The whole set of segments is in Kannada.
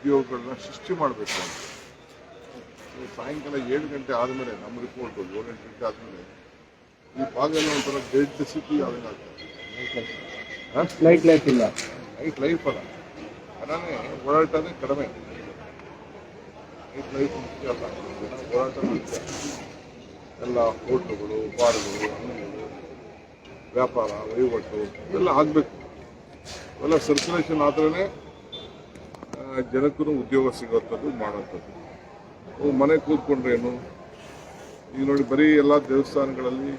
ಉದ್ಯೋಗಗಳನ್ನ ಸೃಷ್ಟಿ ಮಾಡಬೇಕು ಅಂತ. ಸಾಯಂಕಾಲ ಏಳು ಗಂಟೆ ಆದಮೇಲೆ ನಮ್ಮ ರಿಪೋರ್ಟ್ ಏಳು ಎಂಟು ಗಂಟೆ ಆದಮೇಲೆ ಈ ಭಾಗ ಒಂಥರ ಗ್ರೇಟ್ ಸಿಟಿ ಆಗ್ತದೆ ಲೈಟ್ ಲೈಟ್ ಇಲ್ಲ. ನೈಟ್ ಲೈಫ್ ಅಲ್ಲ. ಜನನೇ ಓಡಾಟನೇ ಕಡಿಮೆ. ನೈಟ್ ಲೈಫ್ ಮುಖ್ಯ ಅಲ್ಲ. ಓಡಾಟ ಮುಖ್ಯ. ಎಲ್ಲ ಹೋಟ್ಲುಗಳು ಬಾರ್ಗಳು ಅಂಗಡಿಗಳು ವ್ಯಾಪಾರ ವಹಿವಾಟು ಇವೆಲ್ಲ ಆಗಬೇಕು. ಇವೆಲ್ಲ ಸರ್ಕ್ಯುಲೇಷನ್ ಆದ್ರೇ ಜನಕ್ಕೂ ಉದ್ಯೋಗ ಸಿಗೋಂಥದ್ದು ಮಾಡೋಂಥದ್ದು ಮನೆ ಕೂತ್ಕೊಂಡ್ರೇನು ಈಗ ನೋಡಿ, ಬರೀ ಎಲ್ಲ ದೇವಸ್ಥಾನಗಳಲ್ಲಿ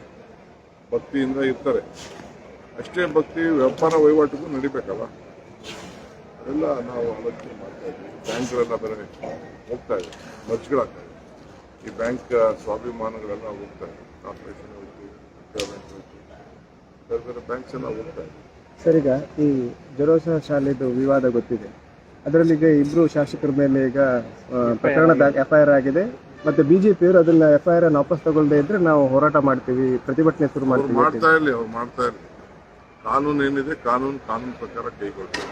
ಭಕ್ತಿಯಿಂದ ಇರ್ತಾರೆ. ಅಷ್ಟೇ ಭಕ್ತಿ ವ್ಯಾಪಾರ ವಹಿವಾಟಿಗೂ ನಡಿಬೇಕಲ್ಲ? ಎಲ್ಲ ನಾವು ಆಲೋಚನೆ ಮಾಡ್ತಾ ಇದ್ದೀವಿ. ಬ್ಯಾಂಕ್ಗಳೆಲ್ಲ ಬೇರೆ ಹೋಗ್ತಾ ಇದೆ ಮರ್ಜ್ಗಳಾಗ್ತಾ ಇದೆ. ಈ ಬ್ಯಾಂಕ್ ಸ್ವಾಭಿಮಾನಗಳೆಲ್ಲ ಹೋಗ್ತಾ ಇದೆ. ಕಾರ್ಪೊರೇಷನ್ ಹೋಯ್ತು ಬ್ಯಾಂಕ್ ಹೋಯ್ತು, ಬೇರೆ ಬೇರೆ ಬ್ಯಾಂಕ್ಸ್ ಎಲ್ಲ ಹೋಗ್ತಾ ಇದೆ. ಸರ್, ಈಗ ಈ ಜರೋಸನ ಶಾಲೆದು ವಿವಾದ ಗೊತ್ತಿದೆ. ಅದರಲ್ಲಿ ಈಗ ಇಬ್ರು ಶಾಸಕರ ಮೇಲೆ ಈಗ ಪ್ರಕರಣ ಎಫ್ ಐ ಆರ್ ಆಗಿದೆ. ಮತ್ತೆ ಬಿಜೆಪಿಯವರು ಅದನ್ನ ಎಫ್ ಐ ಆರ್ ವಾಪಸ್ ತಗೊಳ್ಳದೆ ಇದ್ರೆ ನಾವು ಹೋರಾಟ ಮಾಡ್ತೀವಿ ಪ್ರತಿಭಟನೆ ಶುರು ಮಾಡ್ತೀವಿ ಮಾಡ್ತಾ ಇರಲಿ ಅವ್ರು ಮಾಡ್ತಾ ಇರಲಿ. ಕಾನೂನು ಏನಿದೆ ಕಾನೂನು ಕಾನೂನು ಪ್ರಕಾರ ಕೈಗೊಳ್ತೀವಿ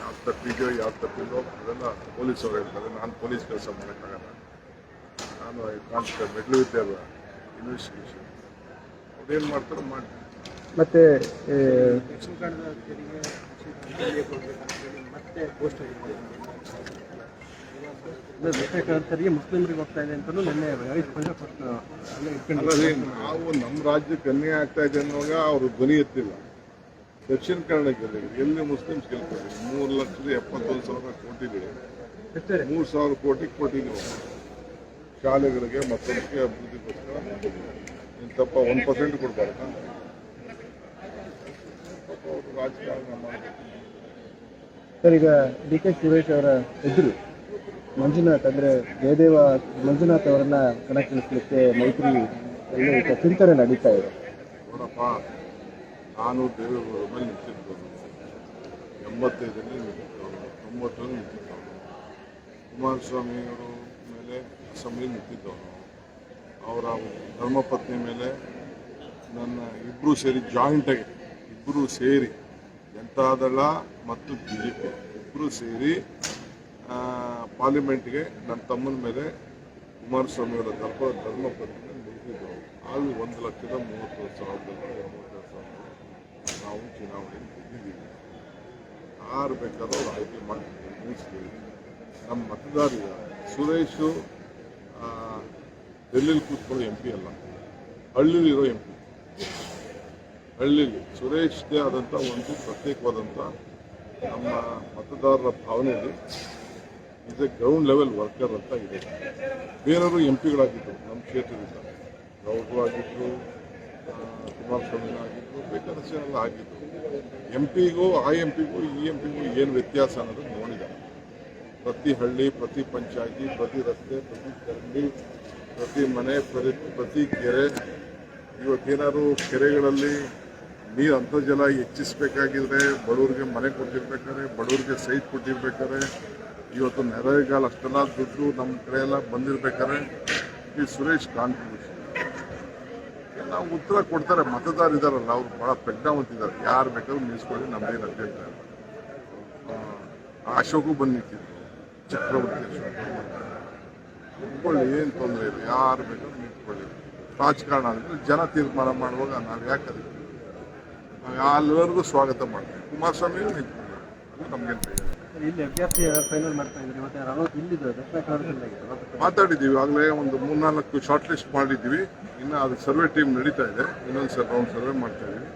ಯಾವ ತಪ್ಪಿದೆಯೋ ಯಾವ ತಪ್ಪಿದೋ ಅದೆಲ್ಲ ಪೊಲೀಸ್ ಅವ್ರು ಹೇಳ್ತಾರೆ. ನಾನು ಪೊಲೀಸ್ ಕೆಲಸ ಮಾಡೋಕ್ಕಾಗಲ್ಲ. ನಾನು ಕಾನ್ಸ್ಟೇಬಲ್ ಮೆಡ್ಲು ಇದ್ದೆ ಅಲ್ವಾ ಇನ್ವೆಸ್ಟಿಗೇಷನ್ ಅವ್ರೇನು ಮಾಡ್ತಾರೋ ಮಾಡಿ ಮತ್ತೆ ತೆರಿಗೆ ಮುಸ್ಲಿಮರಿಗೆ ಹೋಗ್ತಾ ಇದೆ ಅಂತಲೂ ನಿನ್ನೆ ಐದು ಪಂಜ ನಾವು ನಮ್ಮ ರಾಜ್ಯಕ್ಕೆ ಅನ್ಯಾಯ ಆಗ್ತಾ ಇದೆ ಅನ್ನುವಾಗ ಅವರು ಧ್ವನಿ ಎತ್ತಿಲ್ಲ. ದಕ್ಷಿಣ ಕನ್ನಡ ಜಿಲ್ಲೆ ಎಲ್ಲಿ ಮುಸ್ಲಿಮ್ಸ್ ಕೇಳ್ತಾರೆ ಮೂರು ಲಕ್ಷದ ಎಪ್ಪತ್ತೊಂದು ಸಾವಿರ ಕೋಟಿಗಳು ಮೂರು ಸಾವಿರ ಕೋಟಿ ಕೋಟಿಗಳು ಶಾಲೆಗಳಿಗೆ ಮಕ್ಕಳಿಗೆ ಅಭಿವೃದ್ಧಿಗೋಸ್ಕರ ಇಂತಪ್ಪ ಒಂದು ಪರ್ಸೆಂಟ್ ಕೊಡ್ತಾರೆ ಸರ್, ಈಗ ಡಿ ಕೆ ಸುರೇಶ್ ಅವರ ಎದುರು ಮಂಜುನಾಥ್ ಅಂದ್ರೆ ಜಯದೇವ, ಮಂಜುನಾಥ್ ಅವರನ್ನ ಕಣಕ್ಕಿಳಿಸಲಿಕ್ಕೆ ಮೈತ್ರಿ ಚಿಂತನೆ ನಡೀತಾ ಇದೆ. ನೋಡಪ್ಪ, ನಾನು ದೇವೇಗೌಡರ ಮೇಲೆ ನಿಂತಿದ್ದವನು ಎಂಬತ್ತೈದರಲ್ಲಿ ನಿಂತಿದ್ದವನು ತೊಂಬತ್ತರಲ್ಲಿ ನಿಂತಿದ್ದವನು ಕುಮಾರಸ್ವಾಮಿ ಅವರು ಮೇಲೆ ಅಸೆಂಬ್ಲಿ ನಿಂತಿದ್ದವನು ಅವರ ಧರ್ಮಪತ್ನಿ ಮೇಲೆ ನನ್ನ ಇಬ್ಬರು ಸೇರಿ ಜಾಯಿಂಟಾಗಿ ಇಬ್ಬರು ಸೇರಿ ಜನತಾದಳ ಮತ್ತು ಬಿ ಜೆ ಪಿ ಇಬ್ಬರು ಸೇರಿ ಪಾರ್ಲಿಮೆಂಟ್ಗೆ ನನ್ನ ತಮ್ಮನ ಮೇಲೆ ಕುಮಾರಸ್ವಾಮಿ ಅವರ ಧರ್ಮ ಪತ್ರಿಕೆ ಆಗ ಒಂದು ಲಕ್ಷದ ಮೂವತ್ತು ಸಾವಿರದ ಮೂವತ್ತೈದು ಸಾವಿರ ನಾವು ಚುನಾವಣೆ ಗೆದ್ದಿದ್ದೀವಿ. ಯಾರು ಬೇಕಾದ್ರೂ ಆಯ್ಕೆ ಮಾಡಿ ಮುಗಿಸ್ತೀವಿ. ನಮ್ಮ ಮತದಾರರು ಸುರೇಶು ಡೆಲ್ಲಿಲಿ ಕೂತ್ಕೊಳ್ಳೋ ಎಂ ಪಿ ಅಲ್ಲ, ಹಳ್ಳಿಲಿರೋ ಎಂ ಪಿ ಹಳ್ಳಿಲಿ ಸುರೇಶ್ದೇ ಆದಂಥ ಒಂದು ಪ್ರತ್ಯೇಕವಾದಂಥ ನಮ್ಮ ಮತದಾರರ ಭಾವನೆಯಲ್ಲಿ is a ground level worker ಅಂತ ಇದೆ. ಬೇರೆಯವರು ಎಂ ಪಿಗಳಾಗಿದ್ದರು ನಮ್ಮ ಕ್ಷೇತ್ರದಿಂದ. ಗೌಡ್ರು ಆಗಿದ್ದರು ಆಗಿದ್ದರು ಬೇಕಾದಷ್ಟು ಎಲ್ಲ ಆಗಿದ್ದರು ಎಂ ಪಿಗೂ ಆ ಎಂ ಪಿಗೂ ಈ ಎಂ ಪಿಗೂ ಏನು ವ್ಯತ್ಯಾಸ ಅನ್ನೋದು ನೋಡಿದ ಪ್ರತಿ ಹಳ್ಳಿ, ಪ್ರತಿ ಪಂಚಾಯತಿ, ಪ್ರತಿ ರಸ್ತೆ, ಪ್ರತಿ ಚರಂಡಿ ಪ್ರತಿ ಮನೆ, ಪ್ರತಿ ಪ್ರತಿ ಕೆರೆ, ಇವತ್ತೇನಾದ್ರು ಕೆರೆಗಳಲ್ಲಿ ನೀರು ಅಂತರ್ಜಲ ಹೆಚ್ಚಿಸಬೇಕಾಗಿದ್ರೆ ಬಡವ್ರಿಗೆ ಮನೆ ಕೊಟ್ಟಿರ್ಬೇಕಾದ್ರೆ ಬಡವ್ರಿಗೆ ಸೈಟ್ ಕೊಟ್ಟಿರ್ಬೇಕಾದ್ರೆ ಇವತ್ತು ನೆರೆಗಾಲ ಅಷ್ಟೆಲ್ಲ ದುಡ್ಡು ನಮ್ಮ ಕಡೆ ಎಲ್ಲ ಬಂದಿರ್ಬೇಕಾದ್ರೆ ಈ ಸುರೇಶ್ ಕಾಂಟ್ರಿಬ್ಯೂಷನ್ ಎಲ್ಲ ಉತ್ತರ ಕೊಡ್ತಾರೆ, ಮತದಾರ ಇದಾರಲ್ಲ, ಅವ್ರು ಭಾಳ ಪ್ರಜ್ಞಾವಂತಿದ್ದಾರೆ ಯಾರು ಬೇಕಾದ್ರೂ ನಿಲ್ಲಿಸ್ಕೊಳ್ಳಿ ನಮ್ಮ ಅಭ್ಯಂತರ ಅಶೋಕು ಬಂದು ನಿಂತಿದ್ರು, ಚಕ್ರವರ್ತಿ ಅಶೋಕ್. ಏನು ತೊಂದರೆ ಇಲ್ಲ, ಯಾರು ಬೇಕಾದ್ರೂ ನಿಂತ್ಕೊಳ್ಳಿ. ರಾಜಕಾರಣ ಅಂದರೆ ಜನ ತೀರ್ಮಾನ ಮಾಡುವಾಗ ನಾವು ಯಾಕೆ ಅದಕ್ಕೆ ಎಲ್ಲರಿಗೂ ಸ್ವಾಗತ ಮಾಡ್ತೀವಿ ಕುಮಾರಸ್ವಾಮಿ ನಮ್ಗೇನು ಬೇಡ ಇಲ್ಲಿ ಅಭ್ಯರ್ಥಿ ಫೈನಲ್ ಮಾಡ್ತಾ ಇದ್ದೀವಿ ಮತ್ತೆ ಅರವತ್ತು ಇಲ್ಲಿದ್ದು ದಕ್ಷಿಣ ಕನ್ನಡದಲ್ಲಿ ಮಾತಾಡಿದ್ದೀವಿ. ಆಗಲೇ ಒಂದು ಮೂರ್ನಾಲ್ಕು ಶಾರ್ಟ್ ಲಿಸ್ಟ್ ಮಾಡಿದ್ದೀವಿ. ಇನ್ನು ಅದು ಸರ್ವೆ ಟೀಮ್ ನಡೀತಾ ಇದೆ. ಇನ್ನೊಂದು ಸರ್ ರೌಂಡ್ ಸರ್ವೆ ಮಾಡ್ತಾ ಇದೀವಿ